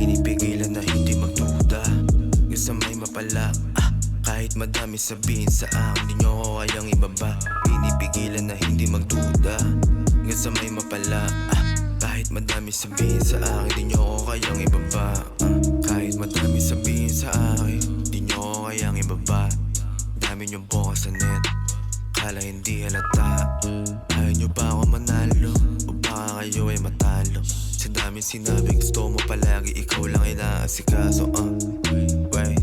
Pinipigilan na hindi magduda. Sa may mapala ah, Kahit madami sabihin sa akin Di nyo ko kayang ibaba. Pinipigilan na hindi magduda. Sa may mapala ah, Kahit madami sabihin sa akin Di nyo ko kayang ibaba. Ah, Kahit madami sabihin sa akin Di nyo ko kayang ibaba. Dami nyo bukas sa net Kala hindi halata Sa daming sinabi gusto mo palagi Ikaw lang inaasikaso uh. Wait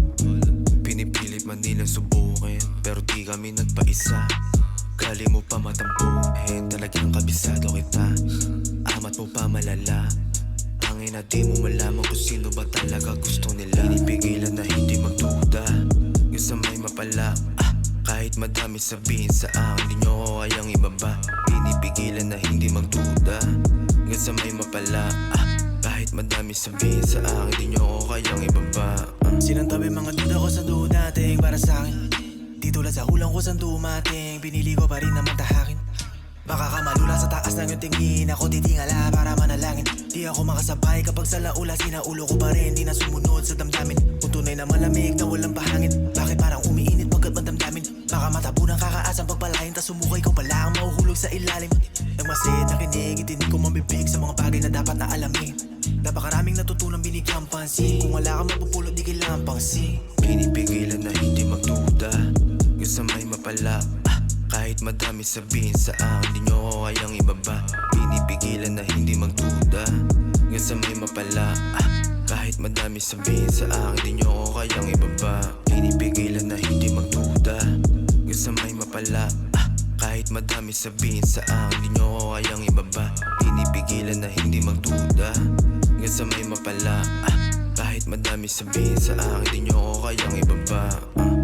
Pinipilit man nilang subukin Pero di kami nagpaisa. Kali mo pa matampuhin Talagang kabisado kita. Amat mo pa malala Ang ina di mo malaman kung sino ba talaga gusto nila. Pinipigilan na hindi magduda sa may mapala. Ah, Kahit madami sabihin sa akin Di nyo ko ibaba. Pinipigilan na hindi magduda Yung sa may mapala. ah, madami sabihin sa akin Di nyo ko kayang ibaba. Ah. Sinantabi mga duda ko sa dating para sa akin. Di tulad sa kulang ko sa dumating Pinili ko pa rin naman tahakin Baka kamalula sa taas ng iyong tingin Ako titingala para manalangin. Di ako makasabay kapag sa laula Sinaulo ko pa rin, di na sumunod sa damdamin. Kung tunay na malamig na walang pahangin Bakit parang umiinit pagkat damdamin Baka matabunan kakaasang pagpalain Tas sumukay ko pala ang mahuhulog sa ilalim. Nagmasid na kinig, itinig ko mabibig Sa mga bagay na dapat na alamin Napakaraming natutunan binigyang pansin. Kung wala kang mapupulot di kailangan pangsin. Pinipigilan na hindi magduda. Sa may mapala. Ah, Kahit madami sabihin sa akin Di nyo ko kayang ibaba. Pinipigilan na hindi magduda. Sa may mapala. Ah, Kahit madami sabihin sa akin Di nyo ko kayang ibaba. Pinipigilan na hindi magduda. Sa may mapala. Ah, Kahit madami sabihin sa akin Di nyo ko kayang ibaba madami sabihin sa akin Di nyo ko kayang ibaba ah.